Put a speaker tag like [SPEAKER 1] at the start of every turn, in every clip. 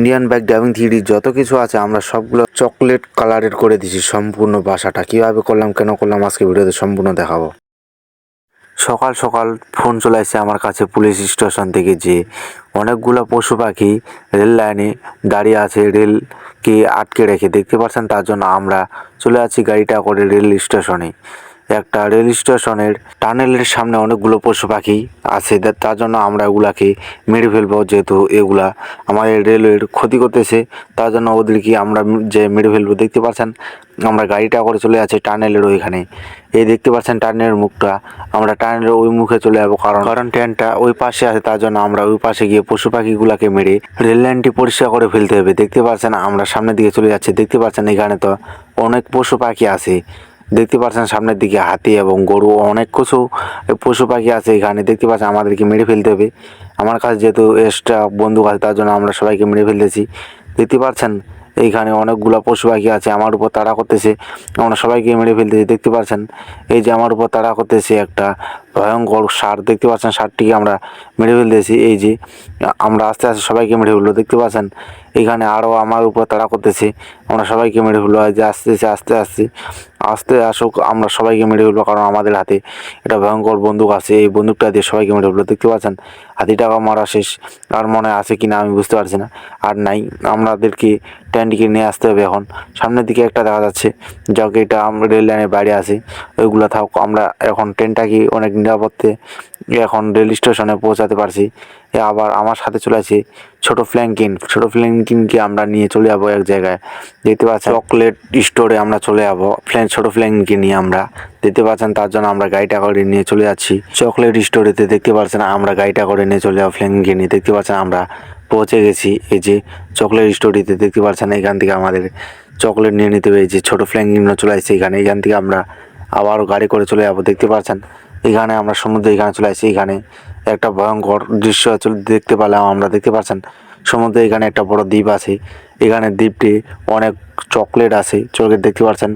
[SPEAKER 1] Indian bag driving three যত কিছু আছে, আমরা সবগুলো চকলেট কালারের করে দিছি, সম্পূর্ণ বাসাটা। কীভাবে করলাম, কেন করলাম, আজকে ভিডিওতে সম্পূর্ণ দেখাবো। সকাল সকাল ফোন চলে আসছে আমার কাছে পুলিশ স্টেশন থেকে যে, অনেকগুলো পশু পাখি রেল লাইনে দাঁড়িয়ে আছে, রেলকে আটকে রেখে। দেখতে পাচ্ছেন, তার জন্য আমরা চলে আছি গাড়িটা করে রেল স্টেশনে। একটা রেল স্টেশনের টানেলের সামনে অনেকগুলো পশু পাখি আছে তার জন্য আমরা ওগুলাকে মেরে ফেলব, যেহেতু এগুলা আমাদের রেলওয়ের ক্ষতি করতেছে, তার জন্য ওদেরকে আমরা যে মেরে ফেলব, দেখতে পাচ্ছেন আমরা গাড়িটা করে চলে যাচ্ছি টানেলের ওইখানে। এই দেখতে পাচ্ছেন টানেলের মুখটা? আমরা টানেলের ওই মুখে চলে যাব কারণ কারণ ট্রেনটা ওই পাশে আছে, তার জন্য আমরা ওই পাশে গিয়ে পশু পাখিগুলাকে মেরে রেল লাইনটি পরিষ্কার করে ফেলতে হবে। দেখতে পাচ্ছেন আমরা সামনের দিকে চলে যাচ্ছি, দেখতে পাচ্ছেন এখানে তো অনেক পশু পাখি আছে। দেখতে পাচ্ছেন সামনের দিকে হাতি এবং গরু, অনেক কিছু পশু পাখি আছে এখানে। দেখতে পাচ্ছেন আমাদেরকে মেরে ফেলতে হবে। আমার কাছে যেহেতু এক্সট্রা বন্দুক আছে, তার জন্য আমরা সবাইকে মেরে ফেলতেছি। দেখতে পাচ্ছেন এইখানে অনেকগুলো পশু পাখি আছে, আমার উপর তাড়া করতেছে। আমরা সবাইকে মেরে ফেলতেছি, দেখতে পাচ্ছেন? এই যে আমার উপর তাড়া করতেছে একটা ভয়ঙ্কর সার দেখতে পাচ্ছেন, সারটিকে আমরা মেরে ফেলতেছি। এই যে, আমরা আস্তে আস্তে সবাইকে মেরে ফেলব দেখতে পাচ্ছেন? এখানে আরও আমার উপর তাড়া করতেছে। আমরা সবাইকে মেরে এই যে আস্তে আস্তে আস্তে আস্তে আস্তে আসুক, আমরা সবাইকে মেরে ফেলব, কারণ আমাদের হাতে এটা ভয়ঙ্কর বন্দুক আছে। এই বন্দুকটা দিয়ে সবাইকে মেরে ফেলব দেখতে পাচ্ছেন? হাতিটাকা মারা শেষ। আর মনে আছে কি না আমি বুঝতে পারছি না। আর নাই, আমাদেরকে ট্রেনটিকে নিয়ে আসতে হবে এখন। সামনের দিকে একটা দেখা যাচ্ছে, যাকে এটা আমরা রেল লাইনের বাইরে আছে। ওইগুলো থাক, আমরা এখন ট্রেনটাকে অনেক নিরাপত্তে এখন রেল স্টেশনে পৌঁছাতে পারছি। এ আবার আমার সাথে চলে আছে ছোটো ফ্ল্যাঙ্কিন ছোটো ফ্ল্যাঙ্কিনকে আমরা নিয়ে চলে যাব এক জায়গায়। দেখতে পাচ্ছেন চকলেট স্টোরে আমরা চলে যাব। ফ্ল্যান ছোটো ফ্ল্যাঙ্কিনকে নিয়ে আমরা। দেখতে পাচ্ছেন তার জন্য আমরা গাড়িটা করে নিয়ে চলে যাচ্ছি। চকলেট স্টোরেতে দেখতে পাচ্ছেন আমরা গাড়িটা করে নিয়ে চলে যাব ফ্ল্যাঙ্কিনকে নিয়ে। দেখতে পাচ্ছেন আমরা পৌঁছে গেছি। এই যে চকলেট স্টোরিতে দেখতে পাচ্ছেন এখান থেকে আমাদের চকলেট নিয়ে নিতে হবে। এই যে ছোটো ফ্ল্যাঙ্কিনও চলে আসছে এখানে। এখান থেকে আমরা আবারও গাড়ি করে চলে যাব। দেখতে পাচ্ছেন এখানে আমরা সমুদ্রে এখানে চলে আসি। এখানে একটা ভয়ঙ্কর দৃশ্য দেখতে পেলাম আমরা, দেখতে পাচ্ছেন সমুদ্রে এখানে একটা বড় দ্বীপ আছে। এখানে দ্বীপটি অনেক চকলেট আছে, চকলেট দেখতে পাচ্ছেন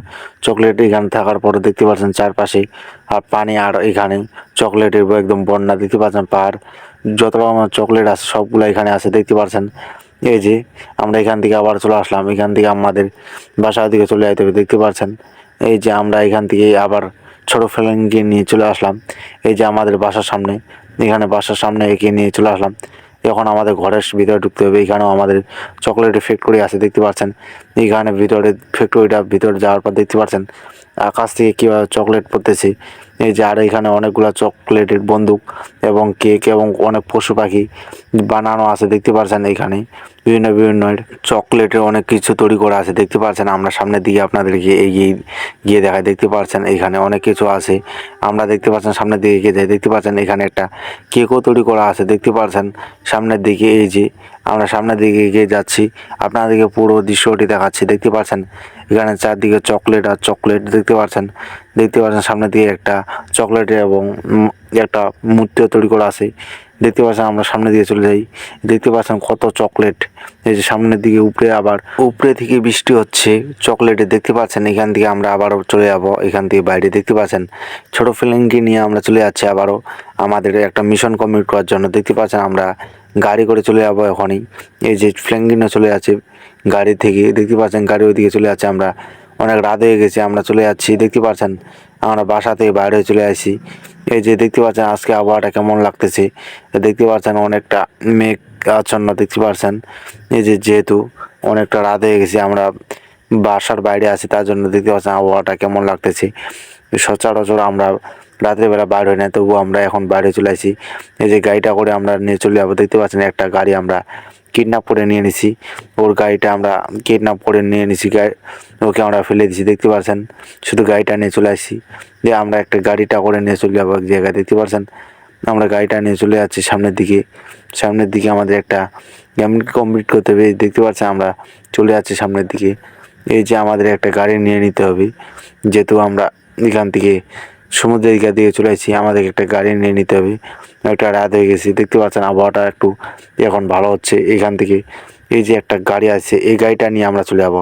[SPEAKER 1] চকলেট এখানে থাকার পরে দেখতে পাচ্ছেন চারপাশে আর পানি আর এখানে চকলেটের একদম বন্যা দেখতে পাচ্ছেন, পাহাড়। যত রকমের চকলেট আছে, সবগুলো এখানে আছে, দেখতে পাচ্ছেন এই যে আমরা এখান থেকে আবার চলে আসলাম। এখান থেকে আমাদের বাসার দিকে চলে যেতে হবে, দেখতে পাচ্ছেন এই যে আমরা এখান থেকে আবার ছোটো গিয়ে নিয়ে চলে আসলাম। এই যে আমাদের বাসার সামনে, এখানে বাসার সামনে এগিয়ে নিয়ে চলে আসলাম। এখন আমাদের ঘরের ভিতরে ঢুকতে হবে, এখানেও আমাদের চকলেটের ফ্যাক্টরি আছে, দেখতে পাচ্ছেন। এখানে ভিতরে ফ্যাক্টরিটা ভিতরে যাওয়ার পর দেখতে পাচ্ছেন আকাশ থেকে কীভাবে চকলেট পড়তেছে। এই যে আর এখানে অনেকগুলো চকলেটের বন্দুক এবং কেক এবং অনেক পশু পাখি বানানো আছে, দেখতে পাচ্ছেন এখানে। বিভিন্ন বিভিন্ন চকলেটের অনেক কিছু তৈরি করা আছে, দেখতে পাচ্ছেন আমরা সামনের দিকে আপনাদেরকে এগিয়ে গিয়ে দেখায় দেখতে পাচ্ছেন এখানে অনেক কিছু আছে। আমরা দেখতে পাচ্ছেন সামনের দিকে এগিয়ে যাই, দেখতে পাচ্ছেন এখানে একটা কেকও তৈরি করা আছে, দেখতে পাচ্ছেন সামনের দিকে এই যে আমরা সামনের দিকে এগিয়ে যাচ্ছি। আপনাদেরকে পুরো দৃশ্যটি দেখাচ্ছি। দেখতে পাচ্ছেন, এখানে চারদিকে চকলেট আর চকলেট দেখতে পাচ্ছেন। দেখতে পাচ্ছেন সামনের দিকে একটা চকলেট এবং একটা মূর্তিও তৈরি করা আছে। দেখতে পাচ্ছেন আমরা সামনে দিয়ে চলে যাই। দেখতে পাচ্ছেন কত চকলেট। এই যে সামনের দিকে উপরে আবার, উপরে থেকে বৃষ্টি হচ্ছে, চকলেটে দেখতে পাচ্ছেন, এখান থেকে আমরা আবারও চলে যাব, এখান থেকে বাইরে দেখতে পাচ্ছেন। ছোট ফিলিংকে নিয়ে আমরা চলে যাচ্ছি আবারও, আমাদের একটা মিশন কমপ্লিট করার জন্য। দেখতে পাচ্ছেন আমরা গাড়ি করে চলে যাব এখনই। এই যে ফ্ল্যাঙ্কিনও চলে যাচ্ছে, গাড়ি থেকে, দেখতে পাচ্ছেন গাড়ি ওইদিকে চলে যাচ্ছে আমরা। অনেক রাত হয়ে গেছে, আমরা চলে যাচ্ছি। দেখতে পাচ্ছেন আমরা বাসা থেকে বাইরে চলে আসি এই যে দেখতে পাচ্ছেন, আজকে আবহাওয়াটা কেমন লাগতেছে। দেখতে পাচ্ছেন, অনেকটা মেঘ আচ্ছন্ন, দেখতে পাচ্ছেন। এই যে যেহেতু অনেকটা রাত হয়ে গেছে, আমরা বাসার বাইরে আছি, তার জন্য দেখতে পাচ্ছেন, আবহাওয়াটা কেমন লাগতেছে। সচরাচর আমরা রাত্রেবেলা বাইরে হই না, তবুও আমরা এখন বাইরে চলে আসি। এই যে গাড়িটা করে আমরা নিয়ে চলে যাব, দেখতে পাচ্ছেন, একটা গাড়ি আমরা কিডন্যাপ করে নিয়ে নিছি। ওর গাড়িটা আমরা কিডন্যাপ করে নিয়ে নিছি, গাড়ি ওকে আমরা ফেলে দিছি, দেখতে পাচ্ছেন শুধু গাড়িটা নিয়ে চলে আসি দিয়ে আমরা একটা গাড়িটা করে নিয়ে চলে যাব এক জায়গায়, দেখতে পাচ্ছেন আমরা গাড়িটা নিয়ে চলে যাচ্ছি সামনের দিকে। সামনের দিকে আমাদের একটা গেম কমপ্লিট করতে হবে, দেখতে পাচ্ছেন আমরা চলে যাচ্ছি সামনের দিকে। এই যে আমাদের একটা গাড়ি নিয়ে নিতে হবে। যেহেতু আমরা এখান থেকে সমুদ্রের দিকে চলে আসছি, আমাদেরকে একটা গাড়ি নিয়ে নিতে হবে। একটা রাত হয়ে গেছে, দেখতে পাচ্ছেন আবহাওয়াটা একটু এখন ভালো হচ্ছে এখান থেকে। এই যে একটা গাড়ি আছে এই গাড়িটা নিয়ে আমরা চলে যাব।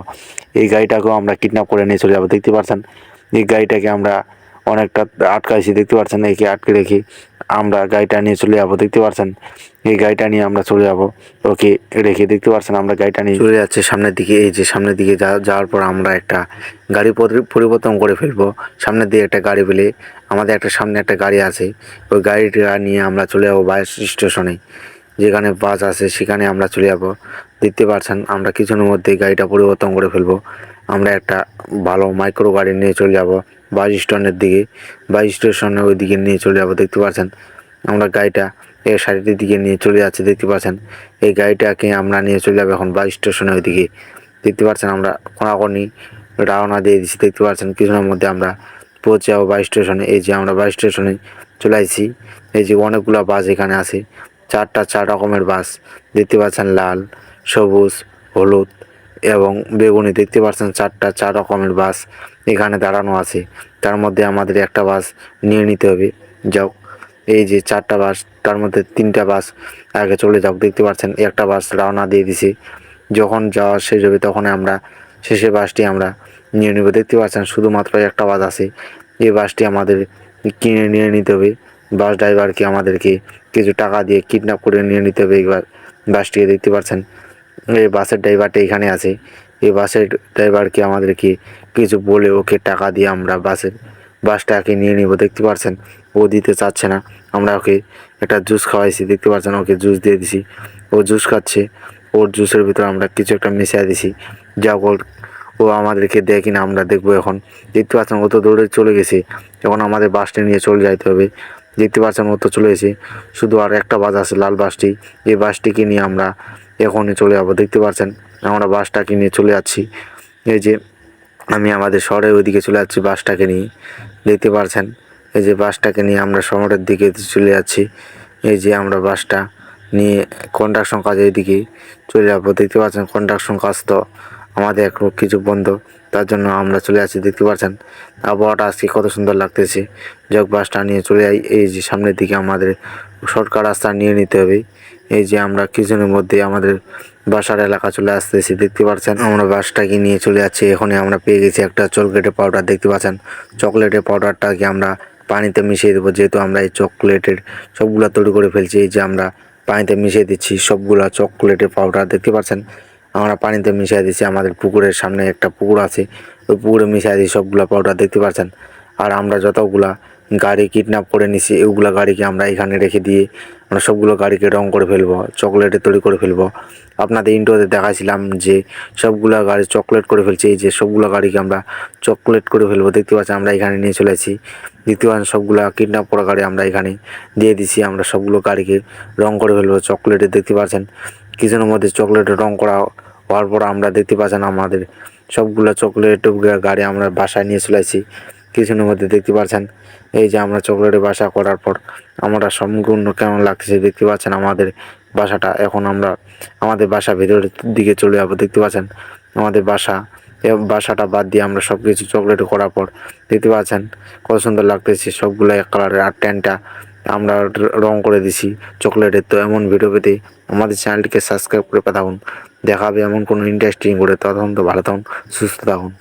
[SPEAKER 1] এই গাড়িটাকেও আমরা কিডন্যাপ করে নিয়ে চলে যাব। দেখতে পাচ্ছেন, এই গাড়িটাকে আমরা অনেকটা আটকাইছি, দেখতে পাচ্ছেন একে আটকে রেখে আমরা গাড়িটা নিয়ে চলে যাব, দেখতে পাচ্ছেন এই গাড়িটা নিয়ে আমরা চলে যাব। ওকে, রেখে দেখতে পাচ্ছেন আমরা গাড়িটা নিয়ে চলে যাচ্ছে সামনের দিকে। এই যে সামনের দিকে যাওয়ার পর আমরা একটা গাড়ি পরিবর্তন করে ফেলব। সামনের দিকে একটা গাড়ি পেলে আমাদের একটা সামনে একটা গাড়ি আছে। ওই গাড়িটা নিয়ে আমরা চলে যাব বাস স্টেশনে। যেখানে বাস আছে সেখানে আমরা চলে যাব। দেখতে পাচ্ছেন আমরা কিছুর মধ্যে গাড়িটা পরিবর্তন করে ফেলব। আমরা একটা ভালো মাইক্রো গাড়ি নিয়ে চলে যাব। বাস স্ট্যান্ডের দিকে বাস স্টেশনের ওই দিকে নিয়ে চলে যাব, দেখতে পাচ্ছেন? আমরা গাড়িটা এই সাইডের দিকে নিয়ে চলে যাচ্ছে, দেখতে পাচ্ছেন? এই গাড়িটাকে আমরা নিয়ে চলে যাব এখন বাস স্টেশনের ওই দিকে দেখতে পাচ্ছেন, আমরা কোনাকোনি রওনা দিয়ে দিচ্ছি, দেখতে পাচ্ছেন? কিছুক্ষণের মধ্যে আমরা পৌঁছে যাব বাস স্টেশনে। এই যে আমরা বাস স্টেশনে চলে আসছি, এই যে অনেকগুলো বাস এখানে আছে। চারটা, চার রকমের বাস। দেখতে পাচ্ছেন, লাল, সবুজ, হলুদ এবং বেগুনি। দেখতে পাচ্ছেন, চারটা, চার রকমের বাস। এখানে দাঁড়ানো আছে। তার মধ্যে আমাদের একটা বাস নিয়ে নিতে হবে। যাও। এই যে চারটা বাস, তার মধ্যে তিনটা বাস আগে চলে যাও। দেখতে পাচ্ছেন, একটা বাস রওনা দিয়ে দিছে। যখন যাওয়া শেষ হবে তখন আমরা শেষে বাসটি আমরা নিয়ে নেব। দেখতে পাচ্ছেন, শুধুমাত্র একটা বাস আছে। এই বাসটি আমাদের কিনে নিয়ে নিতে হবে। বাস ড্রাইভারকে আমাদেরকে কিছু টাকা দিয়ে কিডন্যাপ করে নিয়ে নিতে হবে এইবার বাসটিকে। দেখতে পাচ্ছেন, এই বাসের ড্রাইভারটা এখানে আছে। এই বাসের ড্রাইভারকে আমাদেরকে কিছু বলে ওকে টাকা দিয়ে আমরা বাসের বাসটাকে নিয়ে নিব, দেখতে পাচ্ছেন ও দিতে চাচ্ছে না। আমরা ওকে একটা জুস খাওয়াইছি, দেখতে পাচ্ছেন ওকে জুস দিয়ে দিছি। ও জুস খাচ্ছে। ওর জুসের ভিতরে আমরা কিছু একটা মিশিয়ে দিছি। যা ওর ও আমাদেরকে দেয় কিনা আমরা দেখব এখন। দেখতে পাচ্ছেন? ও তো দৌড়ে চলে গেছে। এখন আমাদের বাসটা নিয়ে চলে যাইতে হবে। দেখতে পাচ্ছেন? ও তো চলে গেছে। শুধু আর একটা বাস আছে, লাল বাসটি। এই বাসটিকে নিয়ে আমরা এখনই চলে যাব। দেখতে পাচ্ছেন? আমরা বাসটাকে নিয়ে চলে যাচ্ছি। এই যে আমি আমাদের শহরের ওইদিকে চলে যাচ্ছি বাসটাকে নিয়ে। দেখতে পারছেন? এই যে বাসটাকে নিয়ে আমরা শহরের দিকে চলে যাচ্ছি। এই যে আমরা বাসটা নিয়ে কন্ট্রাকশন কাজের দিকে চলে যাব। দেখতে পাচ্ছেন কন্ট্রাকশন কাজ তো আমাদের এখন কিছু বন্ধ, তার জন্য আমরা চলে যাচ্ছি। দেখতে পাচ্ছেন? আবহাওয়াটা আজকে কত সুন্দর লাগতেছে। যোগ বাসটা নিয়ে চলে যাই। এই যে সামনের দিকে আমাদের শর্টকাট রাস্তা নিয়ে নিতে হবে। এই যে আমরা কিছুদিনের মধ্যে আমাদের বাসার এলাকা চলে আসতেছি, দেখতে পাচ্ছেন? আমরা বাসটাকে নিয়ে চলে যাচ্ছি। এখনই আমরা পেয়ে গেছি একটা চকলেটের পাউডার দেখতে পাচ্ছেন? চকলেটের পাউডারটাকে আমরা পানিতে মিশিয়ে দেবো। যেহেতু আমরা এই চকলেটের সবগুলো তৈরি করে ফেলছি, এই যে আমরা পানিতে মিশিয়ে দিচ্ছি সবগুলা চকলেটের পাউডার দেখতে পাচ্ছেন? আমরা পানিতে মিশিয়ে দিচ্ছি। আমাদের পুকুরের সামনে একটা পুকুর আছে। ওই পুকুরে মিশিয়ে দিচ্ছি সবগুলো পাউডার দেখতে পাচ্ছেন? আর আমরা যতগুলা গাড়ি কিডন্যাপ করে নিছি, এগুলা গাড়িকে আমরা এখানে রেখে দিয়ে আমরা সবগুলো গাড়িকে রং করে ফেলব চকলেটে তৈরি করে ফেলব। আপনাদের ইন্টোতে দেখাছিলাম যে সবগুলো গাড়ি চকলেট করে ফেলছি, এই যে সবগুলো গাড়িকে আমরা চকলেট করে ফেলব। দেখতে পাচ্ছি আমরা এখানে নিয়ে চলে আসি পাচ্ছেন, সবগুলা কিডন্যাপ করা গাড়ি আমরা এখানে দিয়ে দিছি, আমরা সবগুলো গাড়িকে রং করে ফেলব চকলেটে দেখতে পাচ্ছেন কিছুদিনের মধ্যে চকলেটে রং করা হওয়ার পর আমরা দেখতে পাচ্ছেন আমাদের সবগুলো চকলেট গাড়ি আমরা বাসায় নিয়ে চলে আসি কিছুদিনের মধ্যে দেখতে পাচ্ছেন, এই যে আমরা চকলেটের বাসা করার পর আমরা সম্পূর্ণ কেমন লাগতেছে দেখতে পাচ্ছেন আমাদের বাসাটা। এখন আমরা আমাদের বাসা ভেতরের দিকে চলে যাব, দেখতে পাচ্ছেন? আমাদের বাসা বাসাটা বাদ দিয়ে আমরা সব কিছু চকলেট করার পর দেখতে পাচ্ছেন, কত সুন্দর লাগতেছে সবগুলো এক কালারের আর ট্যানটা আমরা র- করে দিছি চকলেটের। তো এমন ভিডিও পেতে আমাদের চ্যানেলটিকে সাবস্ক্রাইব করে থাকুন দেখাবে এমন কোনো ইন্টারেস্টিং করে তখন তো ভালো থাকুন, সুস্থ থাকুন।